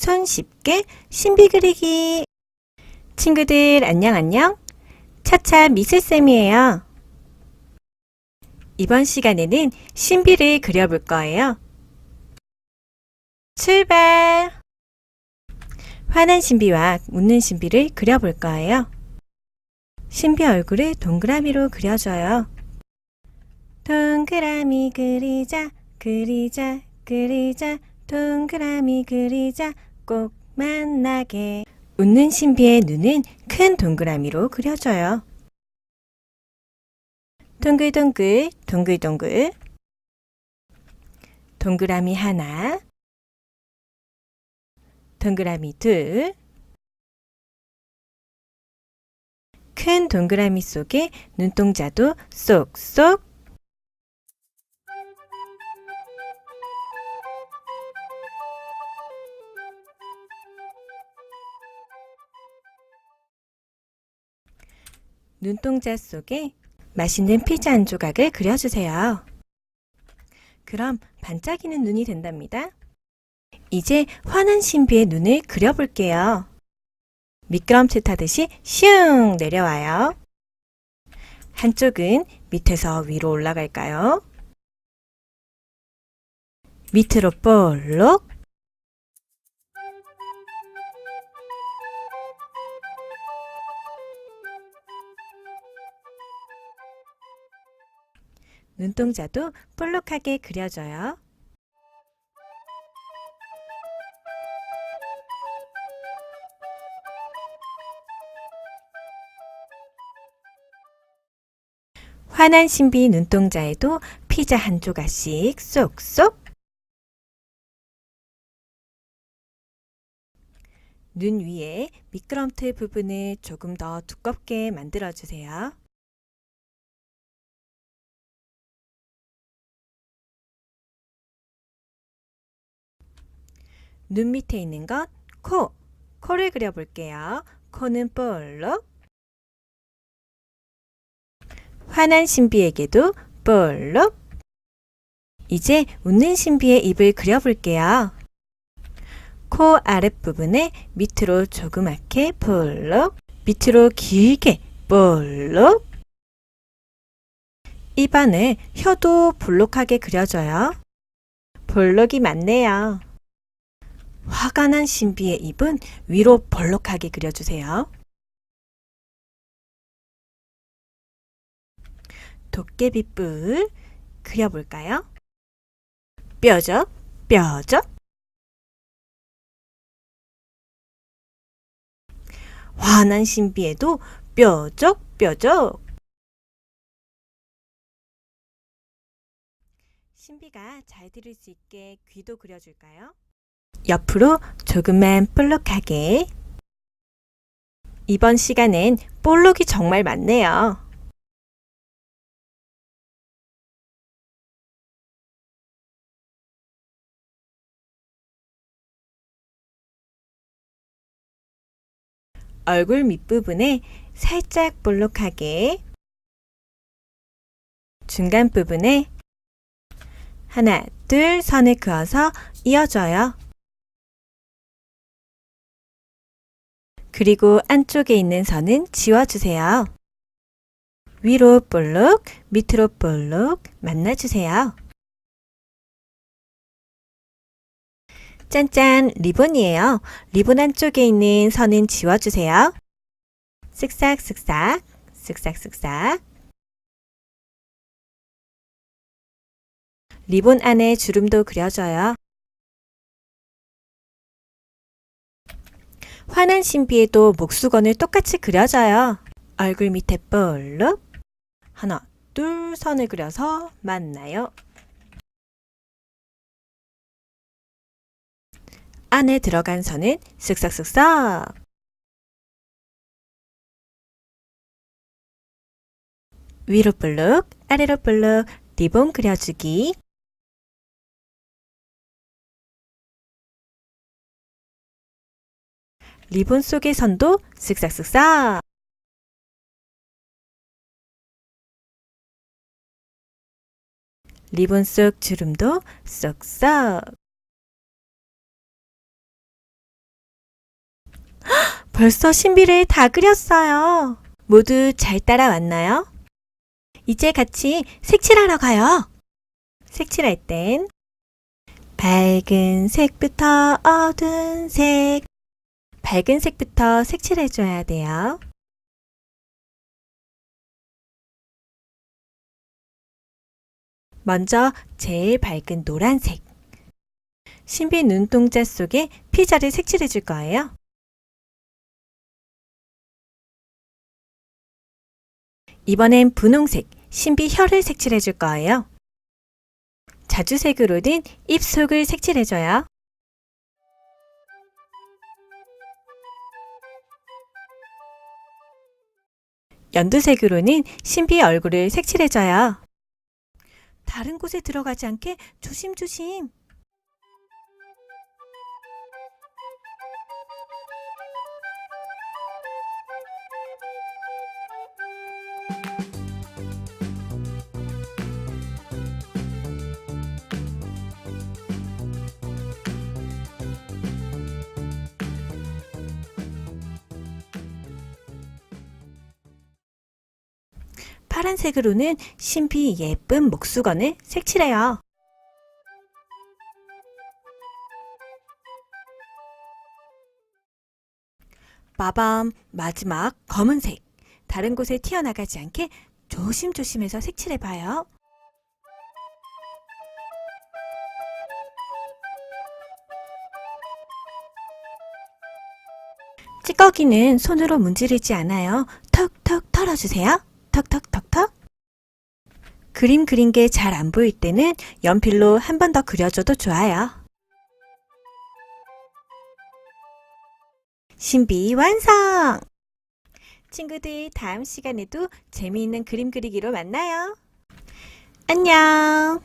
손쉽게 신비 그리기. 친구들 안녕 안녕. 차차 미술쌤이에요. 이번 시간에는 신비를 그려볼 거예요. 출발! 화난 신비와 웃는 신비를 그려볼 거예요. 신비 얼굴을 동그라미로 그려줘요. 동그라미 그리자, 그리자, 그리자, 동그라미 그리자, 꼭 만나게. 웃는 신비의 눈은 큰 동그라미로 그려줘요. 동글동글, 동글동글. 동그라미 하나, 동그라미 둘. 큰 동그라미 속에 눈동자도 쏙쏙. 눈동자 속에 맛있는 피자 한 조각을 그려주세요. 그럼 반짝이는 눈이 된답니다. 이제 화난 신비의 눈을 그려볼게요. 미끄럼틀 타듯이 슝 내려와요. 한쪽은 밑에서 위로 올라갈까요? 밑으로 볼록. 눈동자도 볼록하게 그려줘요. 화난 신비 눈동자에도 피자 한 조각씩 쏙쏙. 눈 위에 미끄럼틀 부분을 조금 더 두껍게 만들어 주세요. 눈 밑에 있는 건 코. 코를 그려볼게요. 코는 볼록. 화난 신비에게도 볼록. 이제 웃는 신비의 입을 그려볼게요. 코 아랫부분에 밑으로 조그맣게 볼록, 밑으로 길게 볼록. 입안을 혀도 볼록하게 그려줘요. 볼록이 많네요. 화가 난 신비의 입은 위로 볼록하게 그려주세요. 도깨비뿔 그려볼까요? 뾰족, 뾰족. 화난 신비에도 뾰족, 뾰족. 신비가 잘 들을 수 있게 귀도 그려줄까요? 옆으로 조금만 볼록하게. 이번 시간엔 볼록이 정말 많네요. 얼굴 밑부분에 살짝 볼록하게 중간 부분에 하나, 둘 선을 그어서 이어줘요. 그리고 안쪽에 있는 선은 지워주세요. 위로 볼록, 밑으로 볼록 만나주세요. 짠짠, 리본이에요. 리본 안쪽에 있는 선은 지워주세요. 쓱싹쓱싹, 쓱싹쓱싹. 리본 안에 주름도 그려줘요. 화난 신비에도 목수건을 똑같이 그려줘요. 얼굴 밑에 볼록. 하나, 둘 선을 그려서 만나요. 안에 들어간 선은 쓱싹쓱싹. 위로 볼록, 아래로 볼록, 리본 그려주기. 리본 속의 선도 쓱싹쓱싹. 리본 속 주름도 쏙쏙. 벌써 신비를 다 그렸어요. 모두 잘 따라왔나요? 이제 같이 색칠하러 가요. 색칠할 땐 밝은 색부터 어두운 색, 밝은 색부터 색칠해줘야 돼요. 먼저 제일 밝은 노란색. 신비 눈동자 속에 피자를 색칠해 줄 거예요. 이번엔 분홍색, 신비 혀를 색칠해 줄 거예요. 자주색으로 된 입속을 색칠해 줘요. 연두색으로는 신비 얼굴을 색칠해 줘요. 다른 곳에 들어가지 않게 조심조심. 파란색으로는 신비 예쁜 목수건을 색칠해요. 마밤 마지막 검은색. 다른 곳에 튀어나가지 않게 조심조심해서 색칠해봐요. 찌꺼기는 손으로 문지르지 않아요. 턱턱 털어주세요. 턱턱턱턱. 그림 그린 게 잘 안 보일 때는 연필로 한 번 더 그려줘도 좋아요. 신비 완성! 친구들 다음 시간에도 재미있는 그림 그리기로 만나요. 안녕!